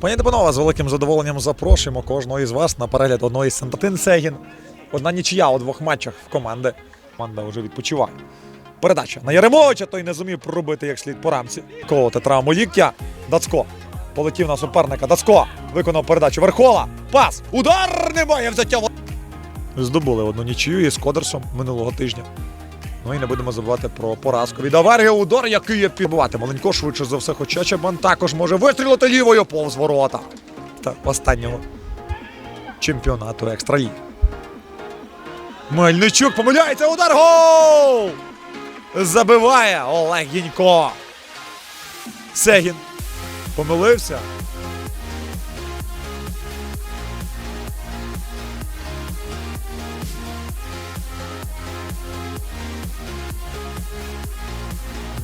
Пані та панове, з великим задоволенням запрошуємо кожного із вас на перегляд одної з Сентатин Сегін. Одна нічия у двох матчах в команди. Команда вже відпочиває. Передача на Яремовича, той не зумів пробити як слід по рамці. Колоти травму ліктя. Дацко. Полетів на суперника. Дацко виконав передачу Верхола. Пас! Удар немає взяття. Здобули одну нічию із Кодерсом минулого тижня. Ну і не будемо забувати про поразку від Аверги. Удар, який є підбивати. Маленько швидше за все, хоча Чабан також може вистрілити лівою повз ворота. Та останнього чемпіонату екстраліги. Мельничук помиляється. Удар гол! Забиває Олег Гінько. Сегін помилився.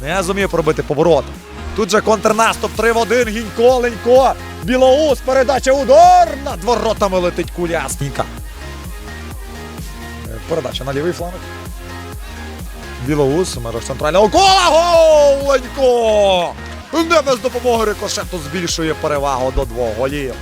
Не зумів пробити поворот. Тут же контрнаступ 3 в 1. Гінько, Ленько. Білоус. Передача удар. Над воротами летить куля. Гінька. Е, Передача на лівий фланг. Білоус. Мерах центрального кола. Гол! Ленько! Не без допомоги рикошету збільшує перевагу до двох голів.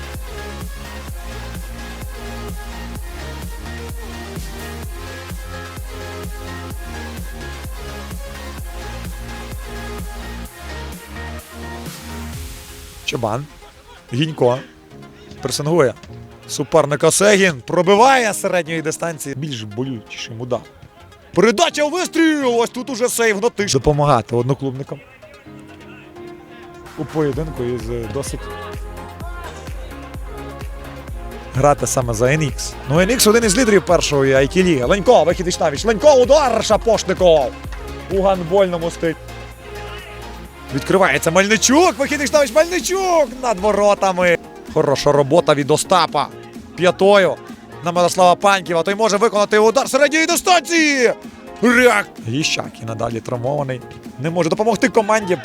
Чабан. Гінько. Пресингує. Суперника Сегін пробиває середньої дистанції. Більш болючішим удар. Передача у вистріл! Ось тут уже сейв на тиш. Допомагати одноклубникам. У поєдинку із е, досить. Грати саме за NX. Ну, NX один із лідерів першої ліги. Ленько, вихід Іштавіч. Ленько, удар Шапошников. У гандбольному стилі. Відкривається Мельничук. Вихід Іштавіч Мельничук над воротами. Хороша робота від Остапа. П'ятою на Мирослава Паньківа. Той може виконати удар середньої дистанції. Ряк. Гіщак і надалі травмований. Не може допомогти команді.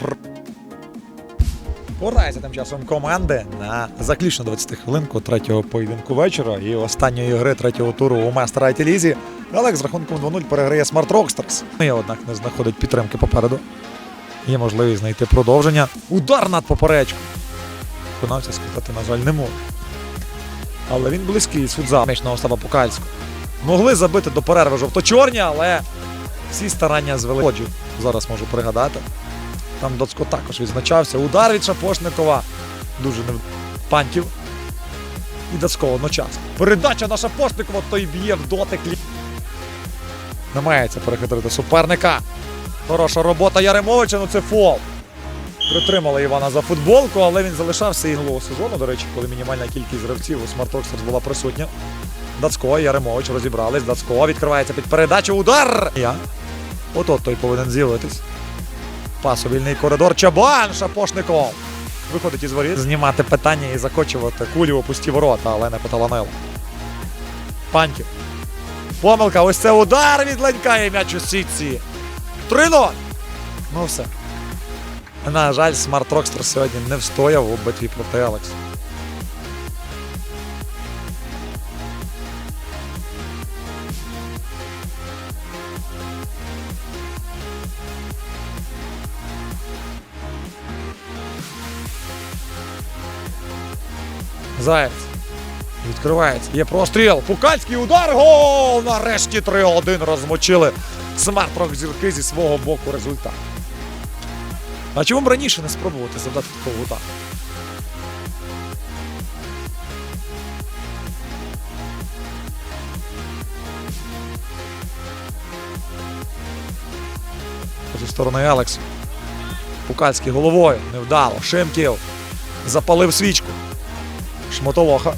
Порається тим часом команди на заключну 20 хвилинку третього поєдинку вечора і останньої гри третього туру у Мастера IT Лізі. Олег з рахунком 2-0 переграє Smart Rockstars. І, однак не знаходить підтримки попереду. Є можливість знайти продовження. Удар над поперечку. Виконавця сказати, на жаль, не може. Але він близький з футзалу мічного Остапа Покальського. Могли забити до перерви жовто-чорні, але всі старання звели. Ходжу, зараз можу пригадати. Там Доцко також відзначався. Удар від Шапошникова. Дуже не пантів. І Доцко одночасно. Передача на Шапошникова, той б'є в дотик. лі- Намагається перехитрити суперника. Хороша робота Яремовича, ну це фол. Притримали Івана за футболку, але він залишався і минулого сезону, до речі, коли мінімальна кількість гравців у Smart Rockstars була присутня. Дацько, Яремович розібрались. Дацько відкривається під передачу. Удар! Я. От-от той повинен з'явитись. Пас у вільний коридор. Чабан Шапошников. Виходить із воріт. Знімати питання і закочувати кулю у пусті ворота, але не поталанило. Паньків. Помилка. Ось це удар від Ленька і м'яч у сітці. 3-0. Ну все. На жаль, Smart Rockster сьогодні не встояв у битві проти Алекс. Заєць. Відкривається. Є простріл. Пукальський удар. Гол! Нарешті 3-1 розмочили. Смарт зірки зі свого боку результат. А чому б раніше не спробувати завдати такого удару? Зі сторони Алекс. Пукальський головою. Невдало. Шимків. Запалив свічку. Шмотолоха.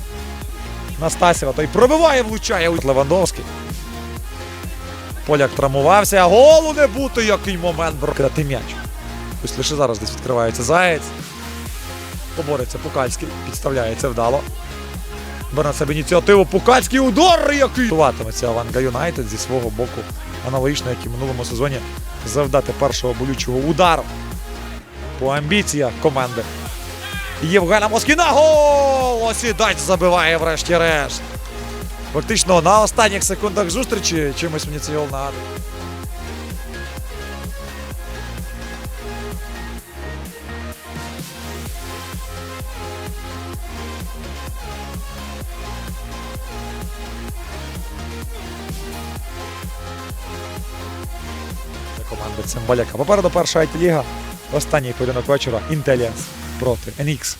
Настасєва. Той пробиває, влучає у Левандовський. Поляк травмувався. Голу не бути, який момент брати м'яч. Ось лише зараз десь відкривається Заєць. Побореться Пукальський. Підставляється вдало. Бере на себе ініціативу. Пукальський удар, який готуватиметься Аванга Юнайтед зі свого боку. Аналогічно, як і в минулому сезоні, завдати першого болючого удару по амбіціях команди. Євгена Москіна. Гол! Осідач забиває врешті-решт. Фактично на останніх секундах зустрічі чимось мені цей нагадує. Команда Цимбаляка. Попереду перша айт-ліга. Останній поєдинок вечора Інтеліанс проти NX.